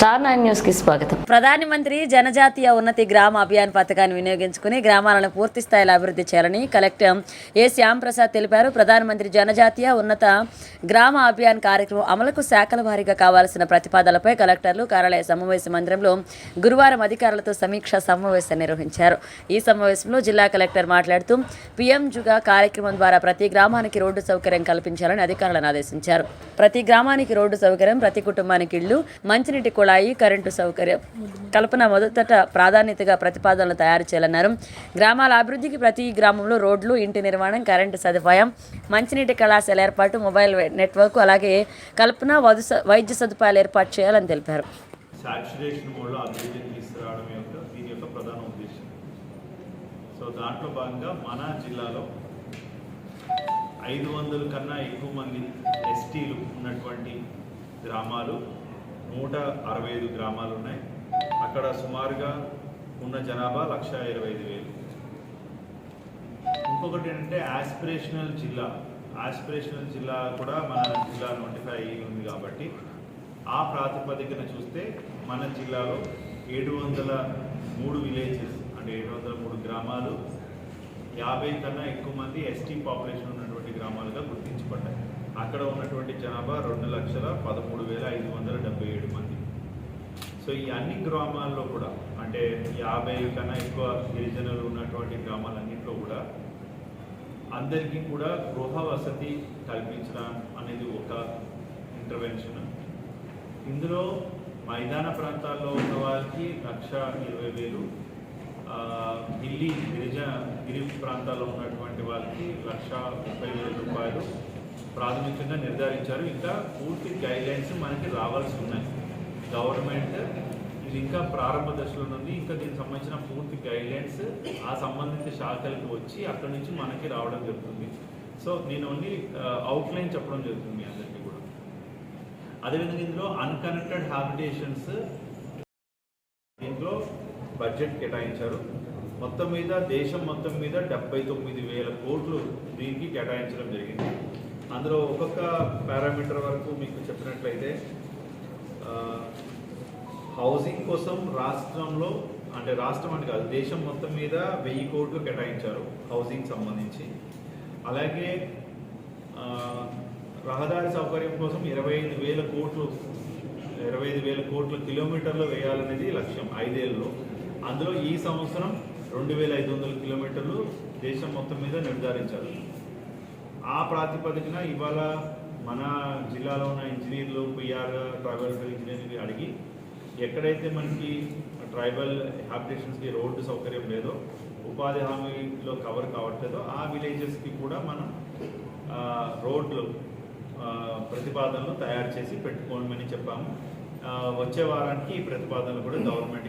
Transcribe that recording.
Star nine న్యూస్కి స్వాగతం. ప్రధాని మంత్రి జనజాతీయ ఉన్నతి గ్రామ అభియాన్ పథకాన్ని వినియోగించుకుని గ్రామాలను పూర్తి స్థాయిలో అభివృద్ధి చేయాలని కలెక్టర్ ఏ శ్యాంప్రసాద్ తెలిపారు. ప్రధానమంత్రి జనజాతీయ ఉన్నత గ్రామ అభియాన్ కార్యక్రమం అమలుకు శాఖల వారీగా కావాల్సిన ప్రతిపాదనలపై కలెక్టర్లు కార్యాలయ సమావేశ మందిరంలో గురువారం అధికారులతో సమీక్ష సమావేశం నిర్వహించారు. ఈ సమావేశంలో జిల్లా కలెక్టర్ మాట్లాడుతూ పీఎం జుగా కార్యక్రమం ద్వారా ప్రతి గ్రామానికి రోడ్డు సౌకర్యం కల్పించాలని అధికారులను ఆదేశించారు. ప్రతి గ్రామానికి రోడ్డు సౌకర్యం ప్రతి కుటుంబానికి ఇళ్ళు మంచినీటి కుళాయి కరెంటు సౌకర్యం కల్పన మొదట ప్రాధాన్యతగా ప్రతిపాదనలు తయారు చేయాలన్నారు. గ్రామాల అభివృద్ధికి ప్రతి గ్రామంలో రోడ్లు ఇంటి నిర్మాణం కరెంటు సదుపాయం మంచినీటి కళాశాల ఏర్పాటు మొబైల్ నెట్వర్క్ అలాగే కల్పన వధు వైద్య సదుపాయాలు ఏర్పాటు చేయాలని తెలిపారు. సాచురేషన్ మోడ్లో అభివృద్ధిని తీసుకురావడం యొక్క దీని యొక్క ప్రధాన ఉద్దేశం. సో దాంట్లో భాగంగా మన జిల్లాలో ఐదు వందల కన్నా ఎక్కువ మంది ఎస్టీలు ఉన్నటువంటి గ్రామాలు నూట అరవై ఐదు గ్రామాలు ఉన్నాయి అక్కడ సుమారుగా ఉన్న జనాభా లక్ష ఇరవై ఐదు వేలు. ఇంకొకటి ఏంటంటే ఆస్పిరేషనల్ జిల్లా. ఆస్పిరేషనల్ జిల్లా కూడా మన జిల్లా నోటిఫై అయ్యి ఉంది కాబట్టి ఆ ప్రాతిపదికన చూస్తే మన జిల్లాలో ఏడు వందల మూడు విలేజెస్ అంటే ఏడు వందల మూడు గ్రామాలు యాభై కన్నా ఎక్కువ మంది ఎస్టీ పాపులేషన్ అక్కడ ఉన్నటువంటి జనాభా రెండు లక్షల పదమూడు వేల ఐదు వందల డెబ్బై ఏడు మంది. సో ఈ అన్ని గ్రామాల్లో కూడా అంటే యాభై కన్నా ఎక్కువ గిరిజనులు ఉన్నటువంటి గ్రామాలన్నింటిలో కూడా అందరికీ కూడా గృహ వసతి కల్పించడం అనేది ఒక ఇంటర్వెన్షన్ ఇందులో మైదాన ప్రాంతాల్లో ఉన్న వాళ్ళకి లక్ష ఇరవై వేలు ఢిల్లీ గిరిజ గిరి ప్రాంతాల్లో ఉన్నటువంటి వాళ్ళకి లక్ష ముప్పై వేల రూపాయలు ప్రాథమికంగా నిర్ధారించారు. ఇంకా పూర్తి గైడ్లైన్స్ మనకి రావాల్సి ఉన్నాయి. గవర్నమెంట్ ఇది ఇంకా ప్రారంభ దశలో ఉంది. ఇంకా దీనికి సంబంధించిన పూర్తి గైడ్లైన్స్ ఆ సంబంధిత శాఖలకు వచ్చి అక్కడి నుంచి మనకి రావడం జరుగుతుంది. సో నేను ఓన్లీ అవుట్లైన్ చెప్పడం జరుగుతుంది మీ అందరికీ కూడా. అదేవిధంగా ఇందులో అన్కనెక్టెడ్ హ్యాబిటేషన్స్ దీంట్లో బడ్జెట్ కేటాయించారు. మొత్తం మీద దేశం మొత్తం మీద డెబ్బై తొమ్మిది వేల కోట్లు దీనికి కేటాయించడం జరిగింది. అందులో ఒక్కొక్క పారామీటర్ వరకు మీకు చెప్పినట్లయితే హౌసింగ్ కోసం రాష్ట్రంలో అంటే రాష్ట్రం అని కాదు దేశం మొత్తం మీద వెయ్యి కోట్లు కేటాయించారు హౌసింగ్ సంబంధించి. అలాగే రహదారి సౌకర్యం కోసం ఇరవై ఐదు వేల కోట్లు ఇరవై ఐదు వేల కోట్ల కిలోమీటర్లు వేయాలనేది లక్ష్యం ఐదేళ్ళలో అందులో ఈ సంవత్సరం రెండు వేల ఐదు వందల కిలోమీటర్లు దేశం మొత్తం మీద నిర్ధారించారు. ఆ ప్రాతిపదికన ఇవాళ మన జిల్లాలో ఉన్న ఇంజనీర్లు పిఆర్ ట్రైబల్ ఇంజనీర్లు అడిగి ఎక్కడైతే మనకి ట్రైబల్ హ్యాబిటేషన్స్కి రోడ్డు సౌకర్యం లేదో ఉపాధి హామీలో కవర్ కావట్లేదో ఆ విలేజెస్కి కూడా మనం రోడ్లు ప్రతిపాదనలు తయారు చేసి పెట్టుకోమని చెప్పాము. వచ్చే వారానికి ఈ ప్రతిపాదనలు కూడా గవర్నమెంట్